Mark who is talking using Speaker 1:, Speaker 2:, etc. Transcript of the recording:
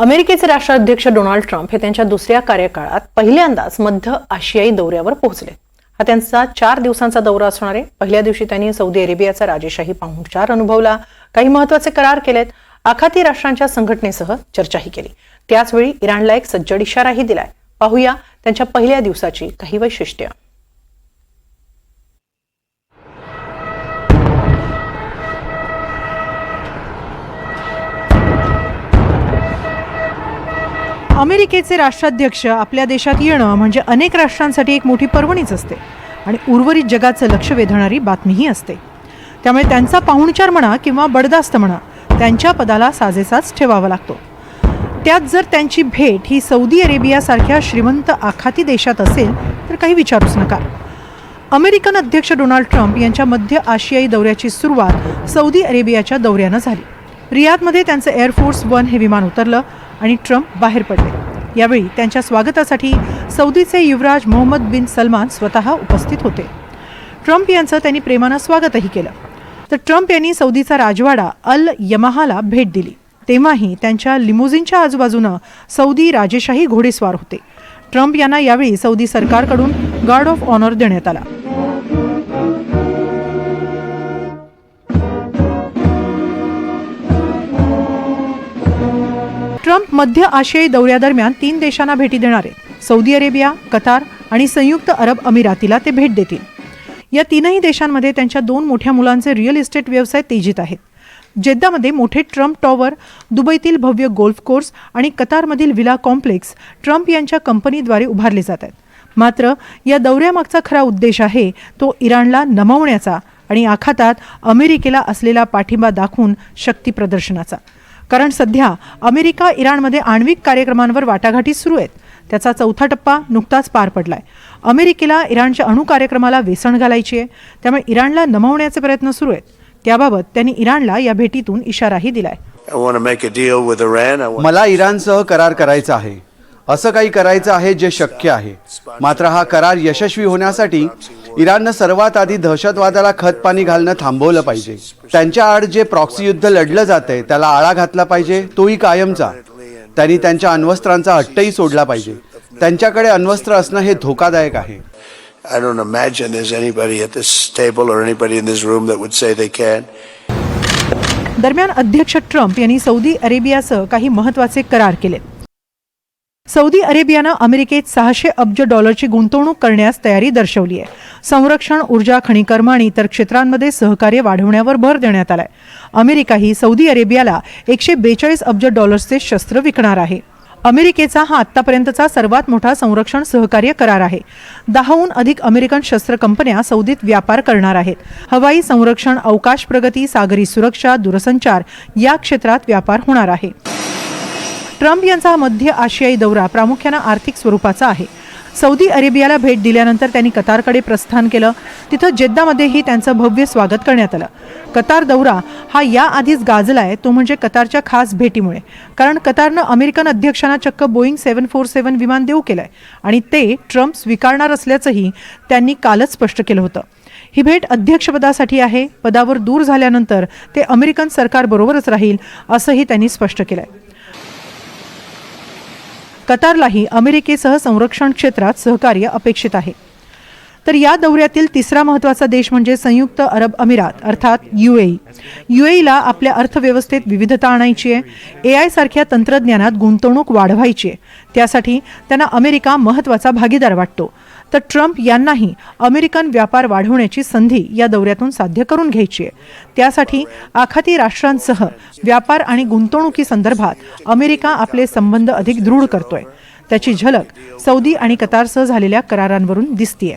Speaker 1: अमेरिकेचे राष्ट्राध्यक्ष Donald Trump हे त्यांच्या दुसऱ्या कार्यकाळात पहिल्यांदाच मध्य आशियाई दौऱ्यावर पोहोचले. हा त्यांचा चार दिवसांचा दौरा असणार आहे. पहिल्या दिवशी त्यांनी सौदी अरेबियाचा राजेशाही पाहुणचार अनुभवला. काही महत्त्वाचे करार केलेत. आखाती राष्ट्रांच्या संघटनेसह चर्चाही केली. त्याचवेळी इराणला एक सज्जड इशाराही दिलाय. पाहूया त्यांच्या पहिल्या दिवसाची काही वैशिष्ट्य.
Speaker 2: अमेरिकेचे राष्ट्राध्यक्ष आपल्या देशात येणं म्हणजे अनेक राष्ट्रांसाठी एक मोठी पर्वणीच असते. आणि उर्वरित जगाचं लक्ष वेधणारी बातमीही असते. त्यामुळे त्यांचा पाहुणचार म्हणा किंवा बडदास्त म्हणा त्यांच्या पदाला साजेसाच ठेवावा लागतो. त्यात जर त्यांची भेट ही सौदी अरेबियासारख्या श्रीमंत आखाती देशात असेल तर काही विचारूच नका. अमेरिकन अध्यक्ष डोनाल्ड ट्रम्प यांच्या मध्य आशियाई दौऱ्याची सुरुवात सौदी अरेबियाच्या दौऱ्यानं झाली. रियादमध्ये त्यांचं एअरफोर्स वन हे विमान उतरलं. आणि ट्रम्प बाहेर पडले. यावेळी त्यांच्या स्वागतासाठी सौदीचे युवराज मोहम्मद बिन सलमान स्वतः उपस्थित होते. ट्रम्प यांचं त्यांनी प्रेमानं स्वागतही केलं. तर ट्रम्प यांनी सौदीचा राजवाडा अल यमाहाला भेट दिली. तेव्हाही त्यांच्या लिमोझिनच्या आजूबाजूनं सौदी राजेशाही घोडेस्वार होते. ट्रम्प यांना यावेळी सौदी सरकारकडून गार्ड ऑफ ऑनर देण्यात आला. ट्रम्प मध्य आशियाई दौऱ्यादरम्यान तीन देशांना भेटी देणार आहेत. सौदी अरेबिया कतार आणि संयुक्त अरब अमिरातीला ते भेट देतील. या तीनही देशांमध्ये त्यांच्या दोन मोठ्या मुलांचे रिअल इस्टेट व्यवसाय तेजीत आहेत. जेद्दामध्ये मोठे ट्रम्प टॉवर दुबईतील भव्य गोल्फ कोर्स आणि कतारमधील विला कॉम्प्लेक्स ट्रम्प यांच्या कंपनीद्वारे उभारले जात आहेत. मात्र या दौऱ्यामागचा खरा उद्देश आहे तो इराणला नमवण्याचा आणि आखातात अमेरिकेला असलेला पाठिंबा दाखवून शक्ती प्रदर्शनाचा. कारण सध्या अमेरिका इराणमध्ये आण्विक कार्यक्रमांवर वाटाघाटी सुरू आहेत. त्याचा चौथा टप्पा नुकताच पार पडलाय. अमेरिकेला इराणच्या अणु कार्यक्रमाला वेसण घालायची आहे. त्यामुळे इराणला नमवण्याचे प्रयत्न सुरू आहेत. त्याबाबत त्यांनी इराणला या भेटीतून इशाराही दिलाय.
Speaker 3: मला इराणसह करार करायचा आहे. असं काही करायचं आहे जे शक्य आहे. मात्र हा करार यशस्वी होण्यासाठी इराणनं सर्वात आधी दहशतवादाला खतपाणी घालणं थांबवलं पाहिजे. त्यांच्या आड जे प्रॉक्सी युद्ध लढलं जातंय त्याला आळा घातला पाहिजे तोही कायमचा त्यांनी त्यांच्या अण्वस्त्रांचा हट्टही सोडला पाहिजे. त्यांच्याकडे अण्वस्त्र असणं हे धोकादायक आहे.
Speaker 4: I don't imagine there's anybody at this table or anybody in this room that would say they can.
Speaker 2: दरम्यान अध्यक्ष ट्रम्प यांनी सौदी अरेबियासह काही महत्त्वाचे करार केले सौदी अरेबियानं अमेरिकेत सहाशे अब्ज डॉलरची गुंतवणूक करण्यास तयारी दर्शवली आहे. संरक्षण ऊर्जा खनिकर्म आणि इतर क्षेत्रांमध्ये सहकार्य वाढवण्यावर भर देण्यात आलाय. अमेरिकाही सौदी अरेबियाला एकशे बेचाळीस अब्ज डॉलर्सचे शस्त्र विकणार आहे. अमेरिकेचा हा आत्तापर्यंतचा सर्वात मोठा संरक्षण सहकार्य करार आहे. दहाहून अधिक अमेरिकन शस्त्र कंपन्या सौदीत व्यापार करणार आहेत. हवाई संरक्षण अवकाश प्रगती सागरी सुरक्षा दूरसंचार या क्षेत्रात व्यापार होणार आहे. ट्रम्प यांचा हा मध्य आशियाई दौरा प्रामुख्यानं आर्थिक स्वरूपाचा आहे. सौदी अरेबियाला भेट दिल्यानंतर त्यांनी कतारकडे प्रस्थान केलं. तिथं जेद्दामध्येही त्यांचं भव्य स्वागत करण्यात आलं. कतार दौरा हा याआधीच आहे तो म्हणजे कतारच्या खास भेटीमुळे. कारण कतारनं अमेरिकन अध्यक्षांना चक्क बोईंग सेवन फोर सेवन विमान देऊ केलं आहे आणि ते ट्रम्प स्वीकारणार असल्याचंही त्यांनी कालच स्पष्ट केलं होतं. ही भेट अध्यक्षपदासाठी आहे पदावर दूर झाल्यानंतर ते अमेरिकन सरकारबरोबरच राहील असंही त्यांनी स्पष्ट केलं आहे कतारलाही अमेरिकेसह संरक्षण क्षेत्रात सहकार्य अपेक्षित आहे. तर या दौऱ्यातील तिसरा महत्त्वाचा देश म्हणजे संयुक्त अरब अमिरात अर्थात युएई युएईला आपल्या अर्थव्यवस्थेत विविधता आणायची आहे. ए आय सारख्या तंत्रज्ञानात गुंतवणूक वाढवायची आहे. त्यासाठी त्यांना अमेरिका महत्त्वाचा भागीदार वाटतो. तर ट्रम्प यांनाही अमेरिकन व्यापार वाढवण्याची संधी या दौऱ्यातून साध्य करून घ्यायची आहे. त्यासाठी आखाती राष्ट्रांसह व्यापार आणि गुंतवणुकी संदर्भात अमेरिका आपले संबंध अधिक दृढ करतोय. त्याची झलक सौदी आणि कतारसह झालेल्या करारांवरून दिसतीये.